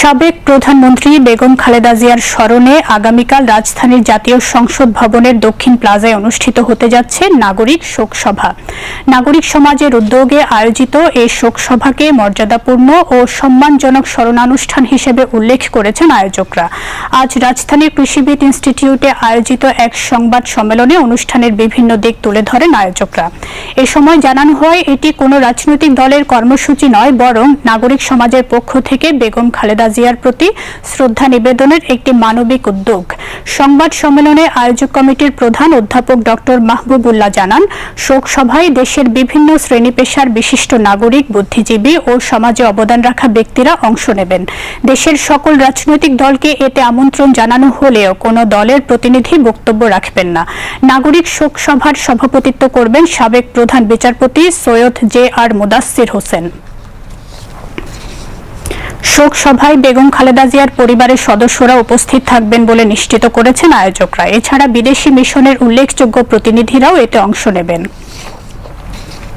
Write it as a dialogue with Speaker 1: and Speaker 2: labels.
Speaker 1: সাবেক প্রধানমন্ত্রী বেগম খালেদা জিয়ার স্মরণে আগামীকাল রাজধানীর জাতীয় সংসদ ভবনের দক্ষিণ প্লাজায় অনুষ্ঠিত হতে যাচ্ছে নাগরিক শোক সভা নাগরিক সমাজের উদ্যোগে আয়োজিত এই শোক সভাকে মর্যাদাপূর্ণ ও সম্মানজনক স্মরণানুষ্ঠান হিসেবে উল্লেখ করেছেন আয়োজকরা। আজ রাজধানীর কৃষিবিদ ইনস্টিটিউটে আয়োজিত এক সংবাদ সম্মেলনে অনুষ্ঠানের বিভিন্ন দিক তুলে ধরেন আয়োজকরা। এ সময় জানানো হয়, এটি কোনো রাজনৈতিক দলের কর্মসূচি নয়, বরং নাগরিক সমাজের পক্ষ থেকে বেগম খালেদা জিয়ার প্রতি শ্রদ্ধা নিবেদনের একটি মানবিক উদ্যোগ। সংবাদ সম্মেলনে আয়োজক কমিটির প্রধান অধ্যাপক ডক্টর মাহবুবুল্লাহ জানান শোক সভায় দেশের বিভিন্ন শ্রেণি পেশার বিশিষ্ট নাগরিক, বুদ্ধিজীবী ও সমাজে অবদান রাখা ব্যক্তিরা অংশ নেবেন। দেশের সকল রাজনৈতিক দলকে এতে আমন্ত্রণ জানানো হলেও কোনো দলের প্রতিনিধি বক্তব্য রাখবেন না। নাগরিক শোক সভার সভাপতিত্ব করবেন সাবেক প্রধান বিচারপতি সৈয়দ জে আর মুদাস্সির হোসেন। শোক সভায় বেগম খালেদা জিয়ার পরিবারের সদস্যরা উপস্থিত থাকবেন বলে নিশ্চিত করেছেন আয়োজকরা। এছাড়া বিদেশি মিশনের উল্লেখযোগ্য প্রতিনিধিরাও এতে অংশ নেবেন।